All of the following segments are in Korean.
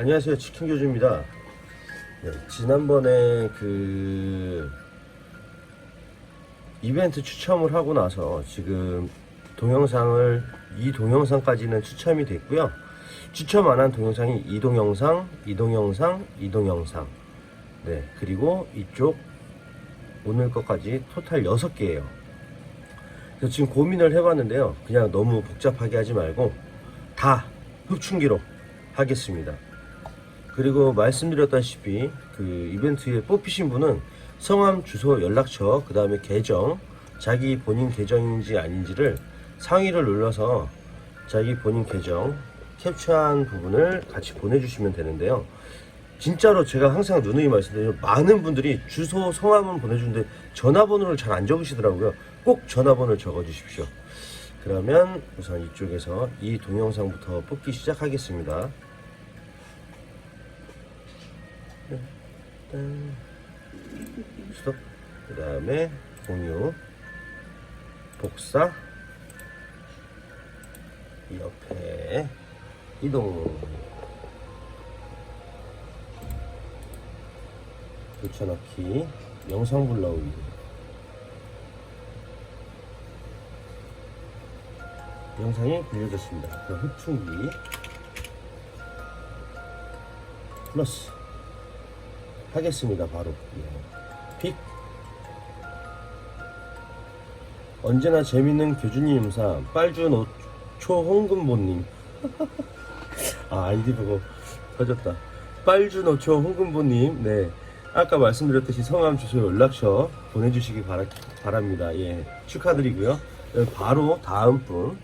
안녕하세요 치킨 교주입니다. 네, 지난번에 그 이벤트 추첨을 하고 나서 지금 동영상을 이 동영상까지는 추첨이 됐고요. 추첨 안 한 동영상이 이 동영상, 이 동영상, 이 동영상. 네 그리고 이쪽 오늘 것까지 토탈 6개예요. 그래서 지금 고민을 해봤는데요. 그냥 너무 복잡하게 하지 말고 다 흡충기로 하겠습니다. 그리고 말씀드렸다시피 그 이벤트에 뽑히신 분은 성함, 주소, 연락처, 그 다음에 계정, 자기 본인 계정인지 아닌지를 상위를 눌러서 자기 본인 계정 캡처한 부분을 같이 보내주시면 되는데요. 진짜로 제가 항상 누누이 말씀드리는 많은 분들이 주소, 성함은 보내주는데 전화번호를 잘 안 적으시더라고요. 꼭 전화번호를 적어주십시오. 그러면 우선 이쪽에서 이 동영상부터 뽑기 시작하겠습니다. 스톱. 그 다음에 공유, 복사, 이 옆에 이동. 붙여넣기, 영상 불러오기. 영상이 빌려졌습니다. 그 흡충기 플러스 하겠습니다. 바로. 예. 픽 언제나 재밌는 교주님 임상 빨주 노초홍금보님. 아 아이디 보고 터졌다. 빨주 노초 홍금보님. 네. 아까 말씀드렸듯이 성함 주소 연락처 보내주시기 바라, 바랍니다. 예. 축하드리고요. 네, 바로 다음 분.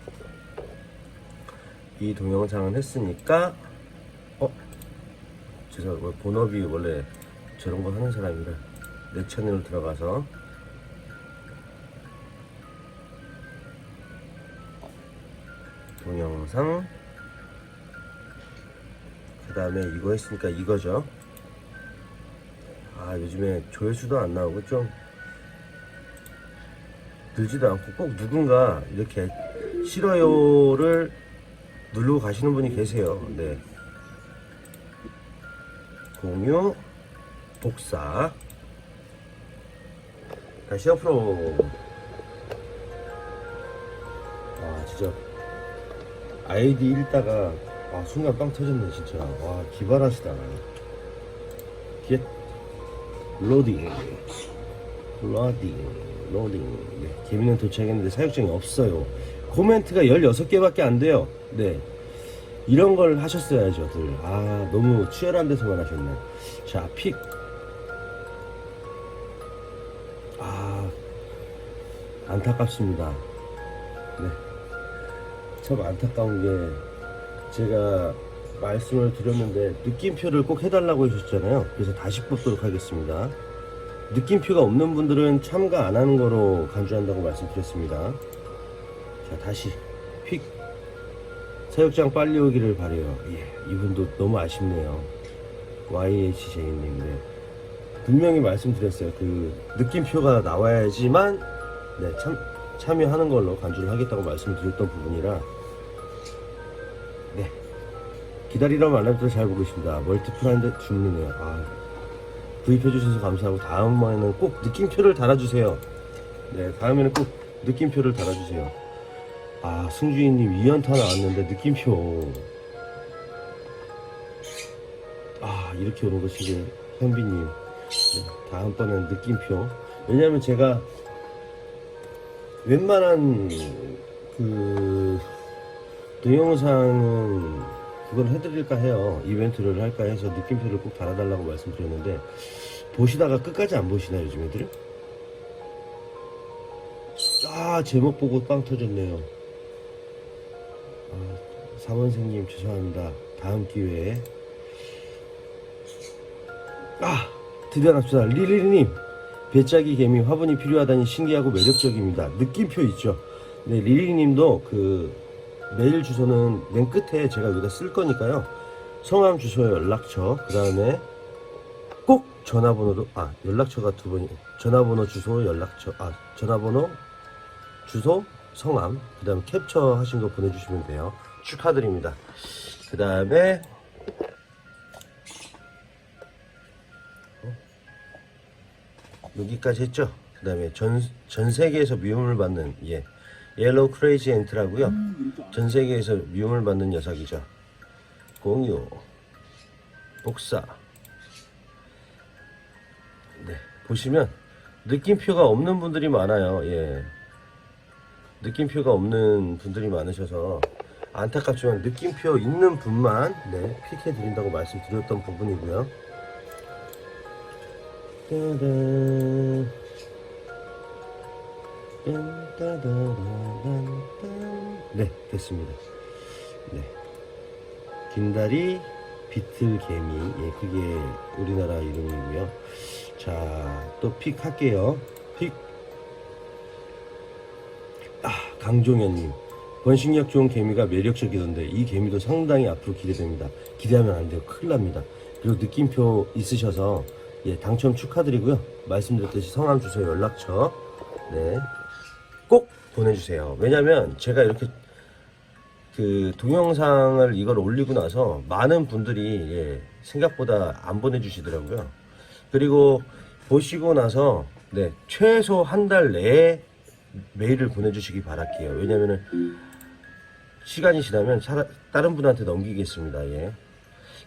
이 동영상을 했으니까 어? 죄송해요 본업이 원래 저런 거 하는 사람이라 내 채널로 들어가서. 동영상. 그 다음에 이거 했으니까 이거죠. 아 요즘에 조회수도 안 나오고 좀 늘지도 않고 꼭 누군가 이렇게 싫어요를 누르고 가시는 분이 계세요. 네. 공유 복사. 다시 옆으로. 아 진짜. 아이디 읽다가 아 순간 빵 터졌네 진짜. 와 기발하시다. 겟 로딩 로딩 로딩 네, 개미는 도착했는데 사육장이 없어요. 코멘트가 16개밖에 안 돼요. 네. 이런 걸 하셨어야죠 들. 아 너무 치열한 데서만 하셨네. 자픽 안타깝습니다. 네. 참 안타까운 게 제가 말씀을 드렸는데 느낌표를 꼭 해달라고 하셨잖아요. 그래서 다시 뽑도록 하겠습니다. 느낌표가 없는 분들은 참가 안 하는 거로 간주한다고 말씀드렸습니다. 자 다시 픽 사육장 빨리 오기를 바래요. 예, 이분도 너무 아쉽네요. YHJ님 네. 분명히 말씀드렸어요. 그 느낌표가 나와야지만 네, 참, 참여하는 걸로 간주를 하겠다고 말씀을 드렸던 부분이라 네. 기다리라면 알람도 잘 보고 있습니다. 멀티플한데 죽는네요. 아, 구입해주셔서 감사하고 다음번에는 꼭 느낌표를 달아주세요. 네 다음에는 꼭 느낌표를 달아주세요. 아 승주인님 2연타 나왔는데 느낌표. 아 이렇게 오는 것이 현비님. 네, 다음번에는 느낌표. 왜냐면 제가 웬만한 그 동영상은 그걸 해드릴까 해요. 이벤트를 할까 해서 느낌표를 꼭 달아달라고 말씀드렸는데 보시다가 끝까지 안 보시나요 요즘 애들은? 아 제목 보고 빵 터졌네요. 아, 사원생님 죄송합니다. 다음 기회에. 아 드디어 납시다. 리리리님 배짜기 개미 화분이 필요하다니 신기하고 매력적입니다. 느낌표 있죠? 네 리리님도 그 메일 주소는 맨 끝에 제가 여기다 쓸 거니까요. 성함 주소 연락처 그 다음에 꼭 전화번호도 아 연락처가 두 번이 전화번호 주소 연락처 아 전화번호 주소 성함 그 다음에 캡처 하신 거 보내주시면 돼요. 축하드립니다. 그 다음에 여기까지 했죠. 그 다음에 전, 전 세계에서 미움을 받는, 예. 옐로우 크레이지 엔트라고요. 전 세계에서 미움을 받는 녀석이죠. 공유, 복사. 네, 보시면 느낌표가 없는 분들이 많아요. 예. 느낌표가 없는 분들이 많으셔서 안타깝지만 느낌표 있는 분만 네, 픽해 드린다고 말씀드렸던 부분이고요. 네, 됐습니다. 네. 긴다리 비틀개미. 예, 그게 우리나라 이름이고요. 자, 또 픽 할게요. 픽. 아, 강종현님. 번식력 좋은 개미가 매력적이던데 이 개미도 상당히 앞으로 기대됩니다. 기대하면 안 돼요. 큰일 납니다. 그리고 느낌표 있으셔서 예, 당첨 축하드리고요. 말씀드렸듯이 성함, 주소, 연락처 네, 꼭 보내주세요. 왜냐면 제가 이렇게 그 동영상을 이걸 올리고 나서 많은 분들이 예, 생각보다 안 보내주시더라고요. 그리고 보시고 나서 네, 최소 한 달 내에 메일을 보내주시기 바랄게요. 왜냐면은 시간이 지나면 사- 다른 분한테 넘기겠습니다. 예.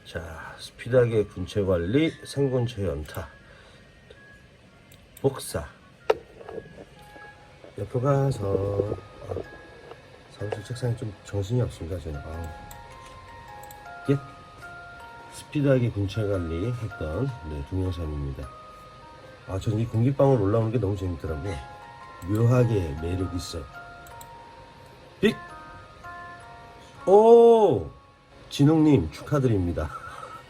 자, 스피드하게 군체 관리, 생군체 연타, 복사. 옆으로 가서 아, 사무실 책상에 좀 정신이 없습니다. 저는. 아. 예. 스피드하게 군체 관리 했던 네, 동영상입니다. 아, 저는 이 공기방울 올라오는 게 너무 재밌더라고요. 묘하게 매력 있어. 빅! 오! 진웅님 축하드립니다.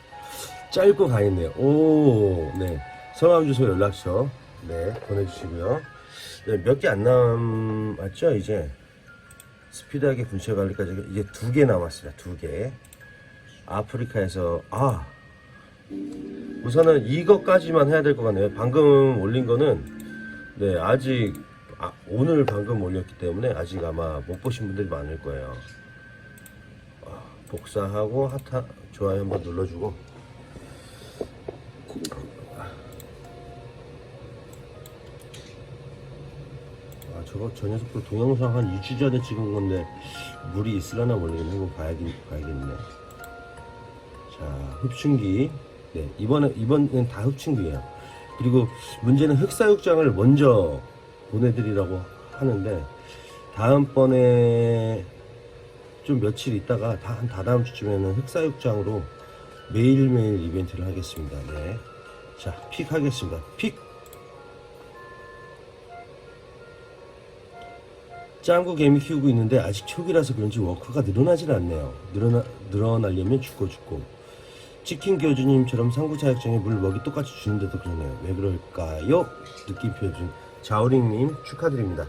짧고 강했네요. 오, 네. 성함 주소 연락처 네 보내주시고요. 네, 몇 개 안 남았죠 이제 스피드하게 군체 관리까지 이제 두 개 남았습니다. 두 개. 아프리카에서 아 우선은 이것까지만 해야 될 것 같네요. 방금 올린 거는 네 아직 아, 오늘 방금 올렸기 때문에 아직 아마 못 보신 분들이 많을 거예요. 아, 복사하고 하타 좋아요 한번 눌러주고. 아 저거 저 녀석도 동영상 한 2주 전에 찍은 건데 물이 있으려나 모르겠네. 한번 봐야겠, 봐야겠네. 자 흡충기. 네 이번에 이번엔 다 흡충기예요. 그리고 문제는 흑사육장을 먼저 보내드리라고 하는데 다음번에 좀 며칠 있다가 다 한 다다음 주쯤에는 흑사육장으로 매일매일 이벤트를 하겠습니다. 네. 자, 픽 하겠습니다. 픽. 짱구 개미 키우고 있는데 아직 초기라서 그런지 워크가 늘어나질 않네요. 늘어나, 늘어나려면 죽고 죽고. 치킨 교주님처럼 상구 자격증에 물 먹이 똑같이 주는데도 그러네요. 왜 그럴까요? 느낌표 준 자우링님 축하드립니다.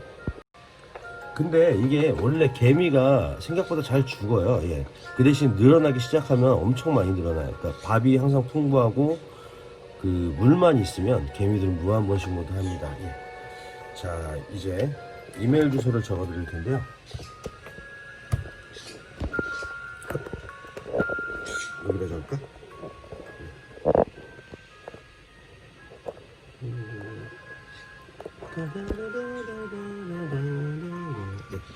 근데 이게 원래 개미가 생각보다 잘 죽어요. 예. 그 대신 늘어나기 시작하면 엄청 많이 늘어나요. 그러니까 밥이 항상 풍부하고 그 물만 있으면 개미들은 무한 번식 모드 합니다. 예. 자 이제 이메일 주소를 적어 드릴 텐데요. 여기다 적을까? 네,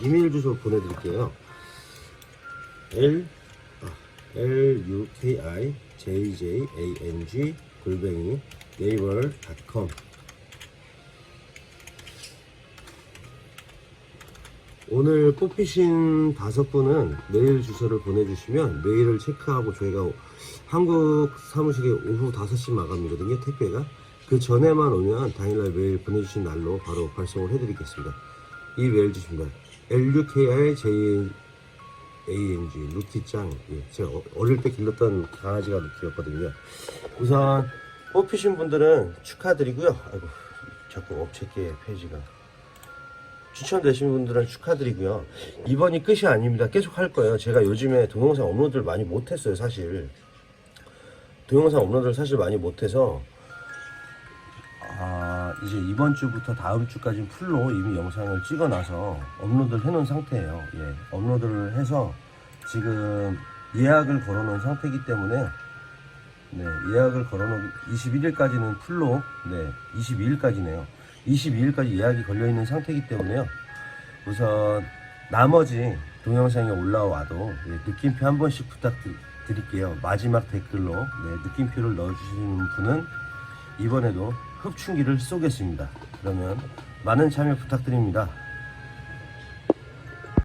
이메일 주소 보내드릴게요. L 아, L U K I J J A N G 골뱅이 네이버닷컴. 오늘 뽑히신 다섯 분은 메일 주소를 보내주시면 메일을 체크하고 저희가 한국 사무실이 오후 5시 마감이거든요 택배가. 그 전에만 오면 당일날 메일 보내주신 날로 바로 발송을 해드리겠습니다. 이 메일 주십니 다 LUKI ANG 루티짱 예, 제가 어- 어릴 때 길렀던 강아지가 루티였거든요 우선 뽑히신 분들은 축하드리고요 아이고 자꾸 업체계 페이지가 추천되신 분들은 축하드리고요. 이번이 끝이 아닙니다. 계속 할 거예요. 제가 요즘에 동영상 업로드를 많이 못했어요, 사실. 동영상 업로드를 사실 많이 못해서, 아, 이제 이번 주부터 다음 주까지 풀로 이미 영상을 찍어놔서 업로드를 해놓은 상태예요. 예, 업로드를 해서 지금 예약을 걸어놓은 상태이기 때문에, 네, 예약을 걸어놓은 21일까지는 풀로, 네, 22일까지네요. 22일까지 예약이 걸려 있는 상태이기 때문에요. 우선 나머지 동영상이 올라와도 네, 느낌표 한 번씩 부탁드릴게요. 마지막 댓글로 네, 느낌표를 넣어주시는 분은 이번에도 흡충기를 쏘겠습니다. 그러면 많은 참여 부탁드립니다.